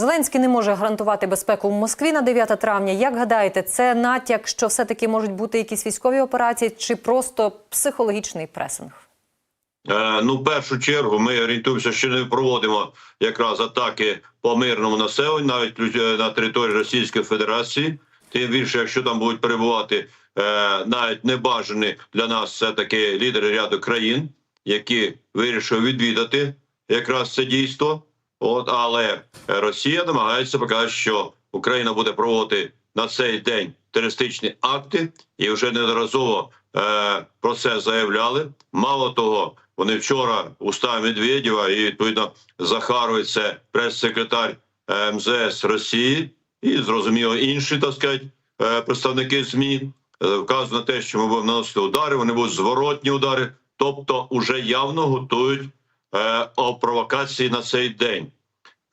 Зеленський не може гарантувати безпеку в Москві на 9 травня. Як гадаєте, це натяк, що все-таки можуть бути якісь військові операції, чи просто психологічний пресинг? Е, Ну, в першу чергу, ми орієнтуємося, що не проводимо якраз атаки по мирному населенню, навіть е, на території Російської Федерації. Тим більше, якщо там будуть перебувати е, навіть небажані для нас все таки лідери ряду країн, які вирішили відвідати якраз це дійство. От але Росія намагається показати, що Україна буде проводити на цей день терористичні акти, і вже неодноразово е, про це заявляли. Мало того, вони вчора устами Медведєва і відповідно це прес-секретар е, МЗС Росії, і зрозуміло інші так сказати, е, представники ЗМІ е, вказують на те, що ми будемо наносити удари. Вони будуть зворотні удари, тобто уже явно готують о провокації на цей день.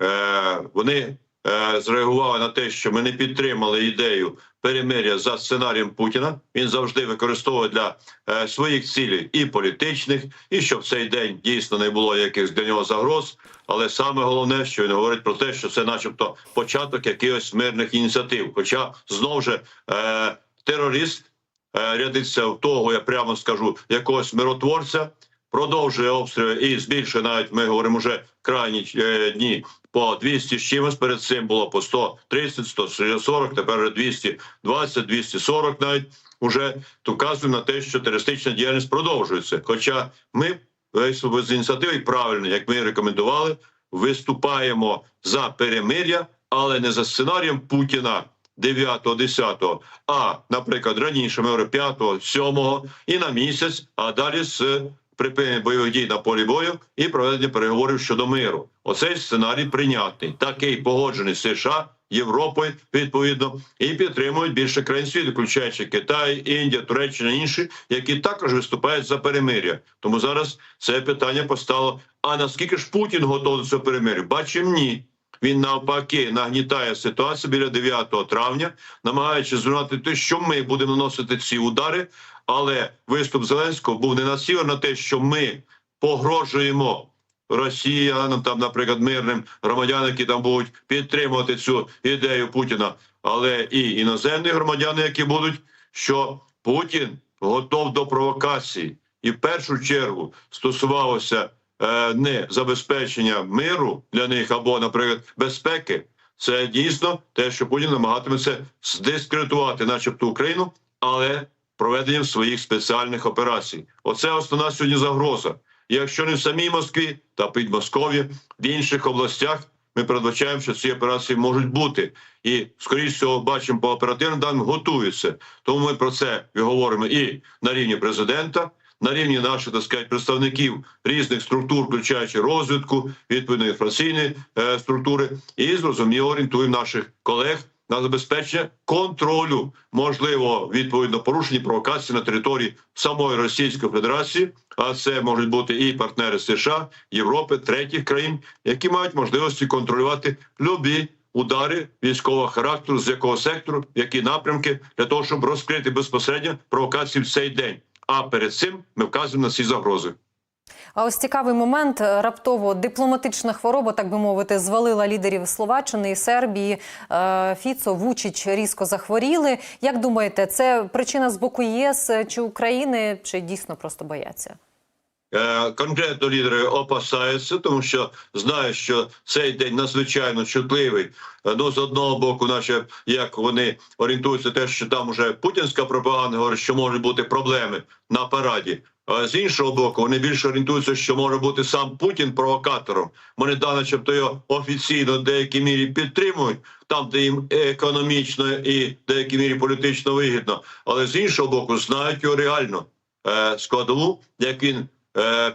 Е, вони е, зреагували на те, що ми не підтримали ідею перемиря за сценарієм Путіна. Він завжди використовує для е, своїх цілей і політичних, і щоб цей день дійсно не було якихось для нього загроз. Але саме головне, що він говорить про те, що це, начебто, початок якихось мирних ініціатив. Хоча знову ж е, терорист е, рядиться в того, я прямо скажу, якогось миротворця. Продовжує обстріли і збільшує навіть ми говоримо вже крайні е, дні по 200 з чимось. Перед цим було по 130, 140, тепер вже 220, 240 навіть уже то вказує на те, що терористична діяльність продовжується. Хоча ми з ініціативи правильно, як ми рекомендували, виступаємо за перемиря, але не за сценарієм Путіна. 9-10, а наприклад раніше ми говорили 5, 7 і на місяць, а далі з припинення бойових дій на полі бою і проведення переговорів щодо миру. Оцей сценарій прийнятний, такий погоджений США, Європою відповідно, і підтримують більше країн світу, включаючи Китай, Індія, Туреччина, інші, які також виступають за перемиря. Тому зараз це питання постало: а наскільки ж Путін готовий до цього перемиря? Бачимо, ні. Він навпаки нагнітає ситуацію біля 9 травня, намагаючись звернути те, що ми будемо наносити ці удари. Але виступ Зеленського був не націлений на те, що ми погрожуємо росіянам, там, наприклад, мирним громадянам, які там будуть підтримувати цю ідею Путіна, але і іноземні громадяни, які будуть, що Путін готов до провокації, і в першу чергу стосувалося не забезпечення миру для них або, наприклад, безпеки. Це дійсно те, що Путін намагатиметься здискредитувати, начебто, Україну, але проведенням своїх спеціальних операцій. Оце основна сьогодні загроза. Якщо не в самій Москві, та під Москов'ї, в інших областях ми передбачаємо, що ці операції можуть бути. І скоріш всього бачимо по оперативним даним готуються. Тому ми про це говоримо і на рівні президента. На рівні наших так сказати, представників різних структур, включаючи розвідку, відповідно інформаційні е, структури, і зрозуміло орієнтуємо наших колег на забезпечення контролю можливо відповідно порушені провокації на території самої Російської Федерації. А це можуть бути і партнери США, Європи, третіх країн, які мають можливості контролювати любі удари військового характеру, з якого сектору, які напрямки для того, щоб розкрити безпосередньо провокації в цей день. А перед цим ми вказуємо на ці загрози. А ось цікавий момент раптово дипломатична хвороба, так би мовити, звалила лідерів Словаччини і Сербії. Е, Фіцо, Вучич різко захворіли. Як думаєте, це причина з боку ЄС чи України, чи дійсно просто бояться? Е, Конкретно лідери опасаються, тому що знають, що цей день надзвичайно чутливий. Е, Ну, з одного боку, наче як вони орієнтуються, те, що там уже путінська пропаганда говорить, що можуть бути проблеми на параді. А з іншого боку, вони більше орієнтуються, що може бути сам Путін провокатором. Вони да, начебто його офіційно в деякій мірі підтримують, там де їм економічно і в деякій мірі політично вигідно. Але з іншого боку, знають його реально е, складову, як він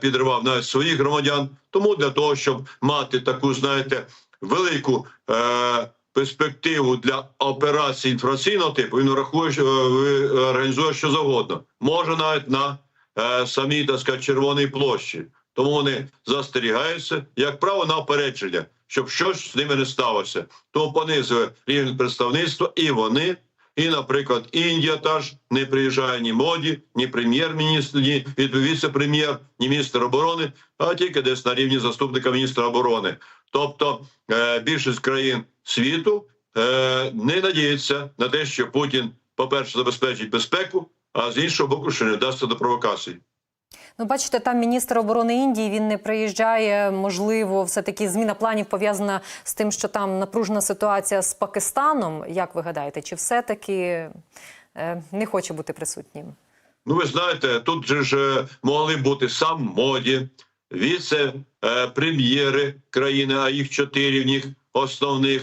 підривав навіть своїх громадян. Тому для того, щоб мати таку, знаєте, велику е, перспективу для операцій інформаційного типу, він рахує, що е, організує що завгодно. Може навіть на е, самій так сказати, червоній площі. Тому вони застерігаються, як право на опередження, щоб щось з ними не сталося. Тому понизили рівень представництва, і вони, і, наприклад, Індія теж не приїжджає ні моді, ні прем'єр-міністр, ні віце-прем'єр, ні міністр оборони, а тільки десь на рівні заступника міністра оборони. Тобто е, більшість країн світу е, не надіється на те, що Путін, по-перше, забезпечить безпеку, а з іншого боку, що не вдасться до провокацій. Ну, бачите, там міністр оборони Індії він не приїжджає. Можливо, все таки зміна планів пов'язана з тим, що там напружена ситуація з Пакистаном. Як ви гадаєте, чи все таки е, не хоче бути присутнім? Ну, ви знаєте, тут же ж е, могли бути сам моді, віце-прем'єри країни, а їх чотири в них основних,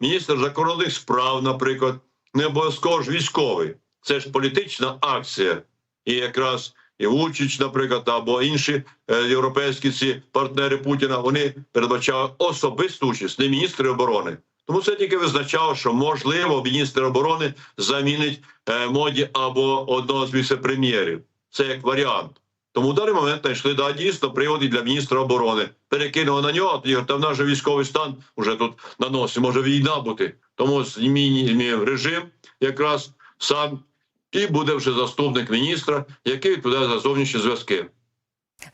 міністр закордонних справ, наприклад, не обов'язково ж військовий. Це ж політична акція. І якраз і Вучич, наприклад, або інші е, європейські ці партнери Путіна, вони передбачали особисту участь, не міністри оборони. Тому це тільки визначало, що можливо міністр оборони замінить е, моді або одного з віце-прем'єрів. Це як варіант. Тому в даний момент знайшли да, дійсно приводи для міністра оборони. Перекинули на нього, тоді та в нас військовий стан уже тут на носі, може війна бути. Тому змінюємо режим якраз сам і буде вже заступник міністра, який відповідає за зовнішні зв'язки.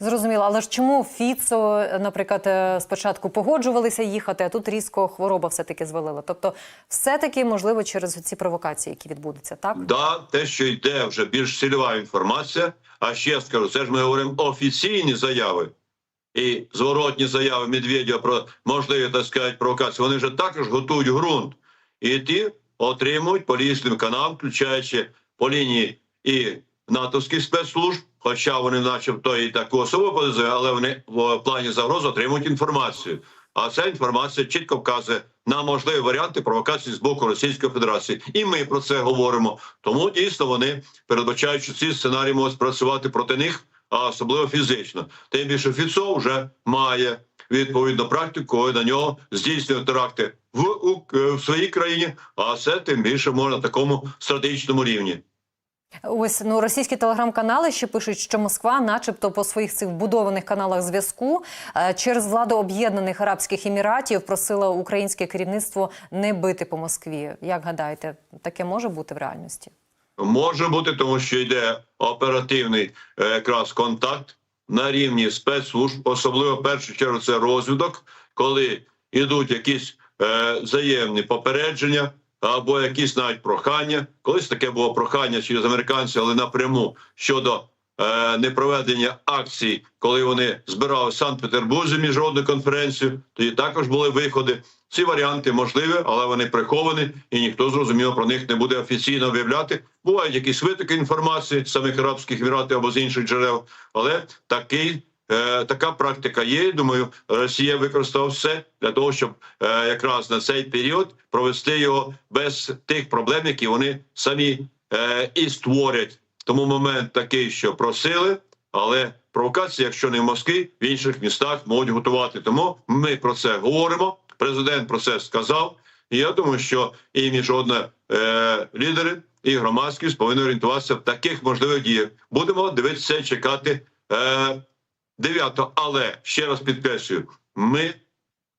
Зрозуміло, але ж чому Фіцо, наприклад, е, спочатку погоджувалися їхати, а тут різко хвороба все таки звалила? Тобто, все таки можливо через ці провокації, які відбудуться, так? Да, те, що йде вже більш цільова інформація. А ще скажу, це ж ми говоримо офіційні заяви і зворотні заяви Медведєва про можливі так сказати, провокації. Вони вже також готують ґрунт, і ті отримують по різним каналам, включаючи по лінії і натовських спецслужб, хоча вони, начебто, і таку особу позицію, але вони в плані загроз отримують інформацію. А ця інформація чітко вказує на можливі варіанти провокації з боку Російської Федерації, і ми про це говоримо. Тому дійсно вони передбачають, що ці сценарії можуть спрацювати проти них, а особливо фізично. Тим більше Фіцо вже має відповідну практику, коли на нього здійснюють теракти в, у, в своїй країні, а це тим більше може на такому стратегічному рівні. Ось ну російські телеграм-канали ще пишуть, що Москва, начебто, по своїх цих вбудованих каналах зв'язку е, через владу Об'єднаних Арабських Еміратів просила українське керівництво не бити по Москві. Як гадаєте, таке може бути в реальності? Може бути, тому що йде оперативний е, якраз контакт на рівні спецслужб, особливо в першу чергу це розвідок, коли йдуть якісь е, взаємні попередження або якісь навіть прохання. Колись таке було прохання через американців, але напряму щодо е, непроведення акцій, коли вони збирали в Санкт-Петербурзі міжнародну конференцію. Тоді також були виходи. Ці варіанти можливі, але вони приховані, і ніхто зрозуміло про них не буде офіційно об'являти. Бувають якісь витоки інформації з самих Арабських Еміратів або з інших джерел, але такий. Е, така практика є. Думаю, Росія використала все для того, щоб е, якраз на цей період провести його без тих проблем, які вони самі е, і створять. Тому момент такий, що просили, але провокації, якщо не в Москві, в інших містах можуть готувати. Тому ми про це говоримо. Президент про це сказав. Я думаю, що і міжнародні е, лідери, і громадськість повинні орієнтуватися в таких можливих діях. Будемо дивитися, чекати е, 9. Але ще раз підкреслюю, ми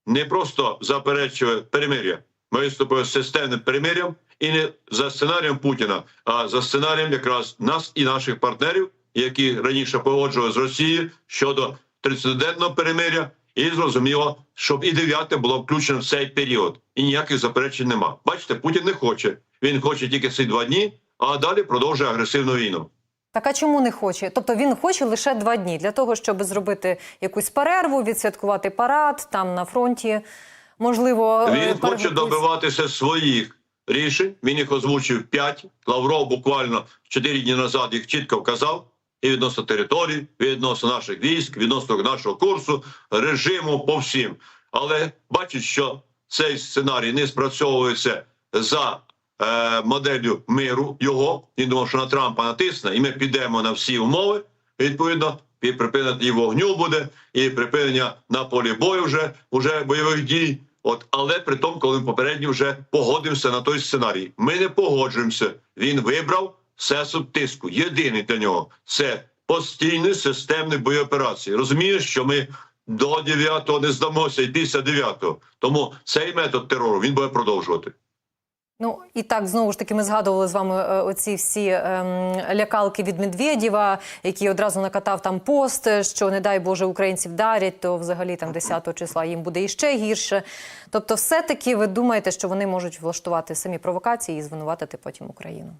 не просто заперечуємо перемир'я. Ми виступили з системним перемир'ям і не за сценарієм Путіна, а за сценарієм якраз нас і наших партнерів, які раніше погоджували з Росією щодо 30-денного перемир'я. І зрозуміло, щоб і 9 було включено в цей період, і ніяких заперечень нема. Бачите, Путін не хоче. Він хоче тільки ці два дні, а далі продовжує агресивну війну. Так а чому не хоче? Тобто він хоче лише два дні для того, щоб зробити якусь перерву, відсвяткувати парад там на фронті. Можливо, Він хоче добиватися своїх рішень. Він їх озвучив п'ять. Лавров буквально чотири дні назад їх чітко вказав. І відносно територій, відносно наших військ, відносно нашого курсу, режиму по всім. Але бачить, що цей сценарій не спрацьовується за е, моделлю миру його. Він думав, що на Трампа натисне, і ми підемо на всі умови. Відповідно, і припинення і вогню буде, і припинення на полі бою вже, вже бойових дій. От, але при тому, коли ми попередньо вже погодився на той сценарій, ми не погоджуємося. Він вибрав сесуд тиску. Єдиний для нього це постійні системні боєоперації. Розумієш, що ми до 9-го не здамося і після 9-го. Тому цей метод терору він буде продовжувати. Ну і так знову ж таки ми згадували з вами е, оці всі ем, лякалки від Медведєва, який одразу накатав там пост, е, що не дай Боже українців дарять, то взагалі там 10 числа їм буде іще гірше. Тобто, все-таки ви думаєте, що вони можуть влаштувати самі провокації і звинуватити потім Україну?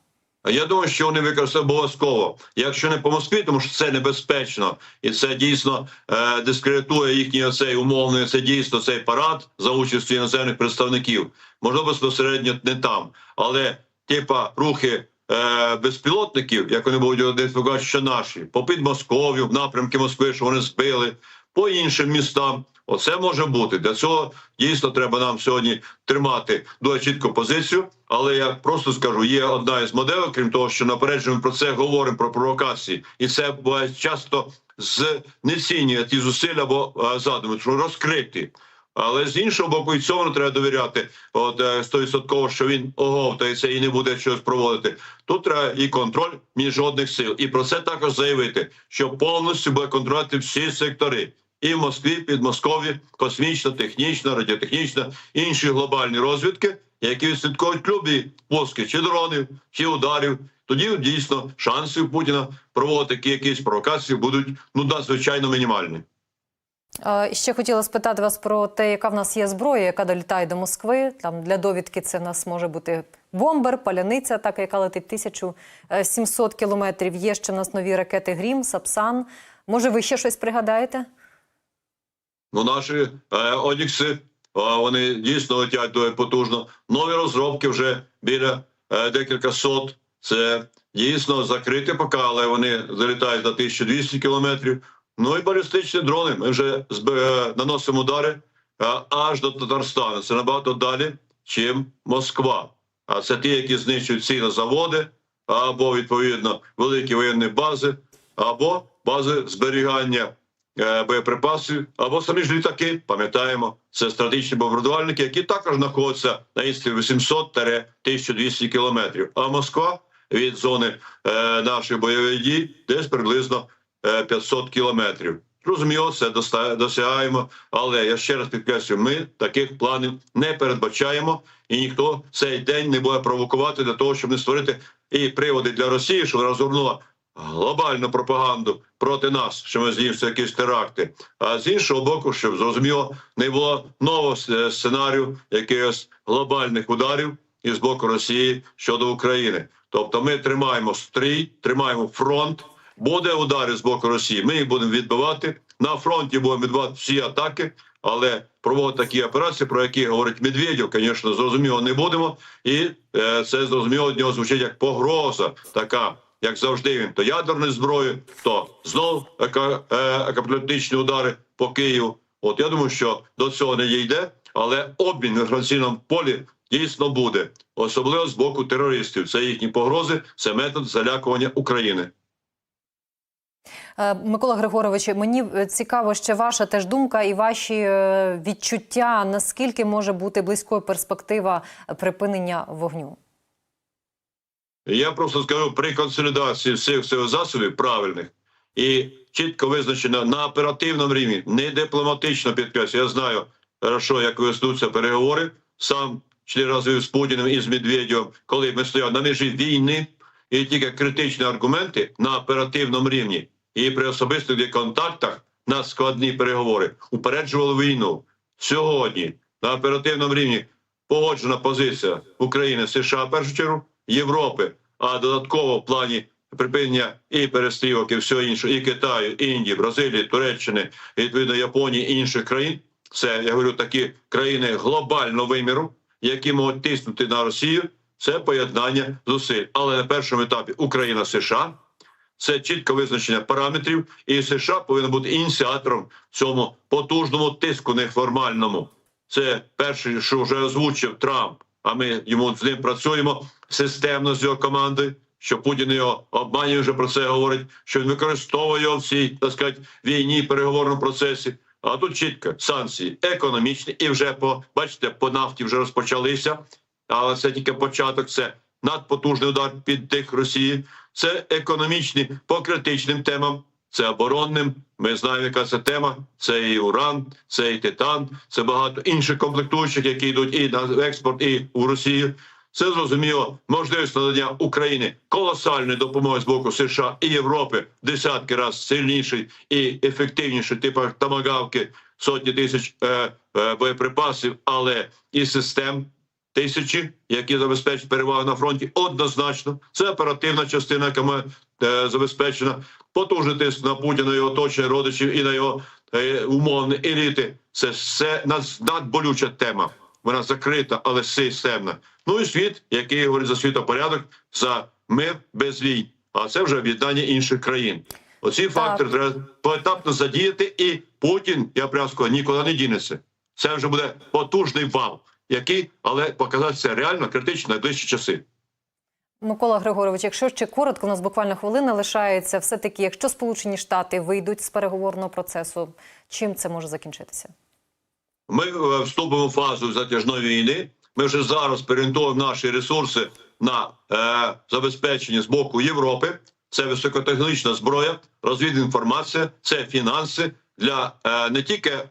Я думаю, що вони використають обов'язково, якщо не по Москві, тому що це небезпечно, і це дійсно е, дискредитує їхній цей умовний це дійсно цей парад за участю іноземних представників. Можливо, безпосередньо не там, але типа рухи е, безпілотників, як вони будуть ідентифікувати, що наші по під Москов'ю, в напрямки Москви, що вони збили, по іншим містам. Оце може бути. Для цього дійсно треба нам сьогодні тримати дуже чітку позицію. Але я просто скажу, є одна із моделей, крім того, що наперед ми про це говоримо про провокації, і це буває часто знецінює ті зусилля або е, задуми, розкриті. Але з іншого боку, і цьому треба довіряти. От е, стовідсотково, що він оговтається і не буде щось проводити. Тут треба і контроль міжнародних сил. І про це також заявити, що повністю буде контролювати всі сектори. І в Москві, Підмосков'ї, космічна, технічна, радіотехнічна, інші глобальні розвідки, які відслідковують любі пуски чи дронів, чи ударів. Тоді дійсно шанси у Путіна проводити такі якісь провокації будуть ну надзвичайно мінімальні. Е, Ще хотіла спитати вас про те, яка в нас є зброя, яка долітає до Москви. Там для довідки це в нас може бути бомбер, паляниця, така, яка летить 1700 кілометрів. Є ще в нас нові ракети Грім, Сапсан. Може, ви ще щось пригадаєте? Ну, наші е, Одікси, е, вони дійсно летять потужно. Нові розробки вже біля е, декілька сот. Це дійсно закриті поки, але вони залітають на 1200 кілометрів. Ну і балістичні дрони. Ми вже е, наносимо удари е, аж до Татарстану. Це набагато далі, чим Москва. А це ті, які знищують ці заводи, або відповідно великі воєнні бази, або бази зберігання боєприпасів, або самі ж літаки, пам'ятаємо, це стратегічні бомбардувальники, які також знаходяться на відстані 800-1200 кілометрів. А Москва від зони е, нашої бойових дій десь приблизно е, 500 кілометрів. Розуміло, це досягаємо, але я ще раз підкреслюю, ми таких планів не передбачаємо, і ніхто цей день не буде провокувати для того, щоб не створити і приводи для Росії, щоб розгорнула глобальну пропаганду проти нас, що ми здійснюємо якісь теракти. А з іншого боку, щоб зрозуміло, не було нового сценарію якихось глобальних ударів із боку Росії щодо України. Тобто, ми тримаємо стрій, тримаємо фронт. Буде удари з боку Росії. Ми їх будемо відбивати на фронті. Будемо відбивати всі атаки, але проводити такі операції, про які говорить Медведєв, звісно, зрозуміло не будемо. І е, це зрозуміло від нього звучить як погроза, така як завжди. Він то ядерною зброєю, то знов ека- е, удари по Києву. От я думаю, що до цього не дійде, але обмін в інформаційному полі дійсно буде, особливо з боку терористів. Це їхні погрози, це метод залякування України. Е, Микола Григорович, мені е, цікаво ще ваша теж думка і ваші е, відчуття, наскільки може бути близькою перспектива припинення вогню. Я просто скажу при консолідації всіх цих засобів правильних і чітко визначено на оперативному рівні, не дипломатично підкреслю. Я знаю хорошо, як ведуться переговори. Сам чотири рази з Путіним і з Медведєвим, коли ми стояли на межі війни, і тільки критичні аргументи на оперативному рівні і при особистих контактах на складні переговори упереджували війну. Сьогодні на оперативному рівні погоджена позиція України, США в першу чергу, Європи, а додатково в плані припинення і перестрілок, і всього іншого, і Китаю, Індії, Бразилії, Туреччини, і, відповідно Японії і інших країн. Це я говорю такі країни глобального виміру, які можуть тиснути на Росію. Це поєднання зусиль. Але на першому етапі Україна США це чітко визначення параметрів, і США повинен бути ініціатором цьому потужному тиску неформальному. Це перше, що вже озвучив Трамп. А ми йому з ним працюємо системно з його командою. Що Путін його обманює вже про це говорить, що він використовує його в цій так сказати, війні, переговорному процесі. А тут чітко санкції економічні, і вже по бачите, по нафті вже розпочалися. Але це тільки початок. Це надпотужний удар під тих Росії. Це економічні по критичним темам, це оборонним. Ми знаємо, яка це тема. Це і уран, це і титан, це багато інших комплектуючих, які йдуть і на експорт, і в Росію. Це зрозуміло можливість надання Україні колосальної допомоги з боку США і Європи десятки разів сильніший і ефективніший, типу тамагавки, сотні тисяч е, е, боєприпасів, але і систем тисячі, які забезпечують перевагу на фронті, однозначно. Це оперативна частина, яка має е, забезпечена. Потужний тиск на Путіна, його оточення, родичів і на його е, умовні еліти. Це все над- надболюча тема. Вона закрита, але системна. Ну і світ, який говорить за світопорядок, за мир без війн. А це вже об'єднання інших країн. Оці фактори треба поетапно задіяти, і Путін, я прямо скажу, нікуди не дінеться. Це вже буде потужний вал, який, але показатися реально критично найближчі часи. Микола Григорович, якщо ще коротко, у нас буквально хвилина лишається. Все таки, якщо Сполучені Штати вийдуть з переговорного процесу, чим це може закінчитися? Ми е, вступимо в фазу затяжної війни. Ми вже зараз переорієнтуємо наші ресурси на е, забезпечення з боку Європи. Це високотехнологічна зброя, розвідінформація, це фінанси для е, не тільки е,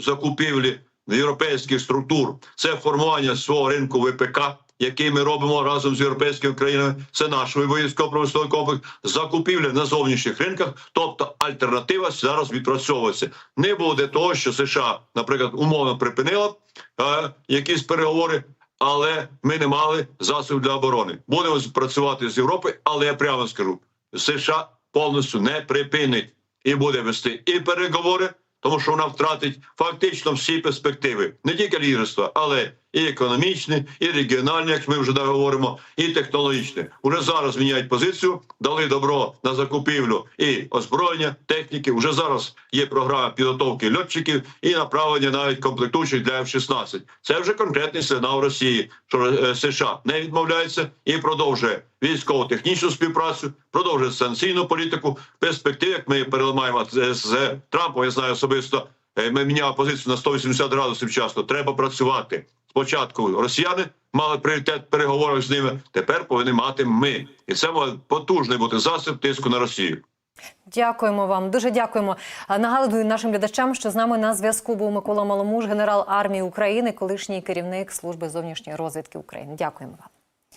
закупівлі європейських структур, це формування свого ринку ВПК, який ми робимо разом з європейськими країнами. Це наш військово-промисловий комплекс, закупівля на зовнішніх ринках. Тобто альтернатива зараз відпрацьовується. Не буде того, що США, наприклад, умовно припинила е, якісь переговори. Але ми не мали засобів для оборони. Будемо працювати з Європи, але я прямо скажу: США повністю не припинить і буде вести і переговори, тому що вона втратить фактично всі перспективи, не тільки лідерства, але і економічні, і регіональні, як ми вже говоримо, і технологічні. Уже зараз міняють позицію, дали добро на закупівлю і озброєння, техніки. Уже зараз є програма підготовки льотчиків і направлення навіть комплектуючих для F-16. Це вже конкретний сигнал Росії, що е, США не відмовляється і продовжує військово-технічну співпрацю, продовжує санкційну політику. Перспектив, як ми переламаємо з, з Трампом, я знаю особисто. е, Ми міняли позицію на 180 градусів часто. Треба працювати. Спочатку росіяни мали пріоритет переговорів з ними. Тепер повинні мати ми, і це може потужний бути засіб тиску на Росію. Дякуємо вам, дуже дякуємо. Нагадую нашим глядачам, що з нами на зв'язку був Микола Маломуж, генерал армії України, колишній керівник служби зовнішньої розвідки України. Дякуємо вам.